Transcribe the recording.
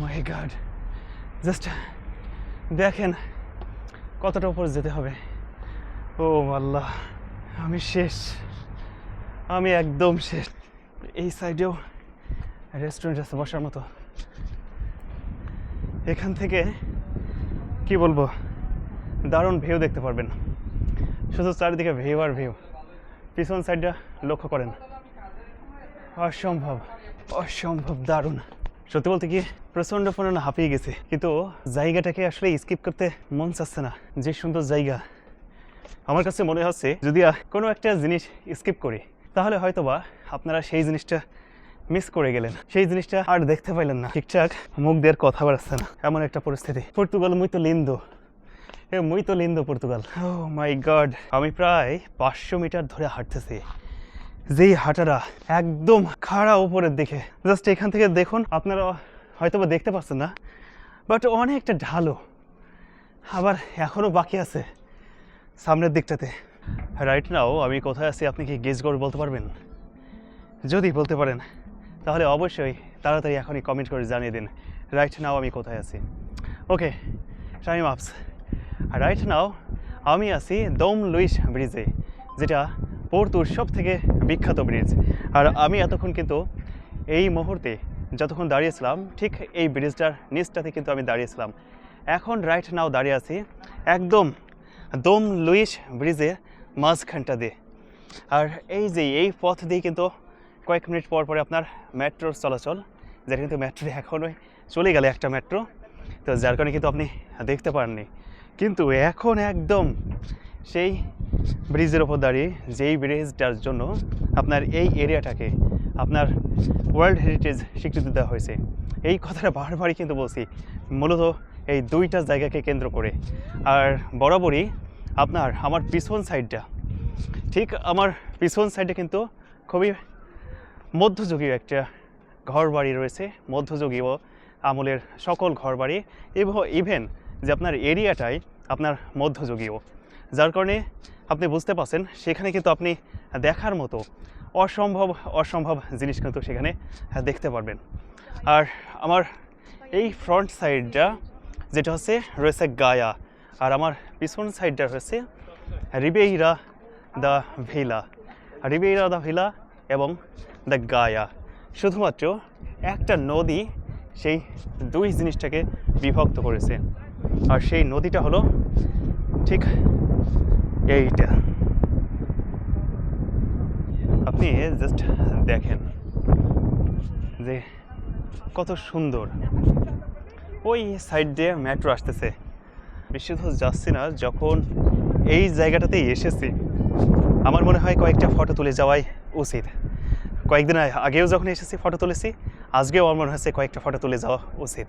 মাই god just দেখেন কতটা উপর যেতে হবে। ও আল্লাহ, আমি শেষ। আমি একদম শেষ। এই সাইডেও রেস্টুরেন্ট আছে বসার মতো। এখান থেকে কি বলব, দারুণ ভিউ দেখতে পারবেন। শুধু চারিদিকে ভিউ আর ভিউ পিছন সাইডটা লক্ষ্য করেন। অসম্ভব অসম্ভব দারুণ। সত্যি বলতে কি ফোনে না হাঁপিয়ে গেছে। কিন্তু জায়গাটাকে আসলে স্কিপ করতে মন চাচ্ছে না, যে সুন্দর জায়গা। আমার কাছে মনে হচ্ছে, যদি কোনো একটা জিনিস স্কিপ করি, তাহলে হয়তোবা আপনারা সেই জিনিসটা মিস করে গেলেন। সেই জিনিসটা আর দেখতে পাইলেন না। ঠিকঠাক মুখ দিয়ে কথা বেড়াচ্ছে না। এমন একটা পরিস্থিতি। পর্তুগাল মুই তো লিন্দো। এ মুই তো লিন্দো পর্তুগাল। ও মাই গড আমি প্রায় পাঁচশো মিটার ধরে হাঁটতেছি। যেই হাঁটারা একদম খাড়া উপরের দিকে। জাস্ট এখান থেকে দেখুন, আপনারা হয়তো বা দেখতে পাচ্ছেন না বাট অনেকটা ঢালো। আবার এখনও বাকি আছে সামনের দিকটাতে। রাইট নাও আমি কোথায় আছি, আপনি কি গেস করে বলতে পারবেন? যদি বলতে পারেন, তাহলে অবশ্যই তাড়াতাড়ি এখনই কমেন্ট করে জানিয়ে দিন রাইট নাও আমি কোথায় আছি। ওকে টাইম আপস রাইট নাও আমি আছি দম লুইস ব্রিজে, যেটা পোর্তুর সব থেকে বিখ্যাত ব্রিজ। আর আমি এতক্ষণ কিন্তু এই মুহূর্তে যতক্ষণ দাঁড়িয়েছিলাম, ঠিক এই ব্রিজটার নিচটাতে কিন্তু আমি দাঁড়িয়েছিলাম। এখন রাইট নাও দাঁড়িয়ে আছি একদম দম লুইস ব্রিজের মাঝখানটা দিয়ে। আর এই যে এই পথ দিয়ে কিন্তু কয়েক মিনিট পর পরে আপনার মেট্রোর চলাচল, যেটা কিন্তু মেট্রো এখনই চলে গেলে একটা মেট্রো তো যার কারণে কিন্তু আপনি দেখতে পাননি। কিন্তু এখন একদম সেই ব্রিজের ওপর দাঁড়িয়ে যেই ব্রিজটার জন্য আপনার এই এরিয়াটাকে আপনার ওয়ার্ল্ড হেরিটেজ স্বীকৃতি দেওয়া হয়েছে। এই কথাটা বারবারই কিন্তু বলছি, মূলত এই দুইটা জায়গাকে কেন্দ্র করে। আর বরাবরই আপনার আমার পিছন সাইডটা, ঠিক আমার পিছন সাইডে কিন্তু খুবই মধ্যযুগীয় একটা ঘর বাড়ি রয়েছে, মধ্যযুগীয় আমলের সকল ঘর বাড়ি এবং ইভেন যে আপনার এরিয়াটাই আপনার মধ্যযুগীয়। যার কারণে আপনি বুঝতে পারছেন, সেখানে কিন্তু আপনি দেখার মতো অসম্ভব অসম্ভব জিনিস কিন্তু সেখানে দেখতে পারবেন। আর আমার এই ফ্রন্ট সাইডটা যেটা হচ্ছে রয়েছে গায়া, আর আমার পিছন সাইডটা হচ্ছে Ribeira de Vila. Ribeira de Vila এবং দ্য গায়া। শুধুমাত্র একটা নদী সেই দুই জিনিসটাকে বিভক্ত করেছে। আর সেই নদীটা হলো ঠিক এইটা। আপনি জাস্ট দেখেন যে কত সুন্দর। ওই সাইড দিয়ে মেট্রো আসতেছে। বেশি দূর যাচ্ছি না, যখন এই জায়গাটাতে এসেছি, আমার মনে হয় কয়েকটা ফটো তুলে যাওয়াই উচিত। কয়েকদিন আগেও যখন এসেছি ফটো তুলেছি, আজকেও আমার মনে হচ্ছে কয়েকটা ফটো তুলে যাওয়া উচিত।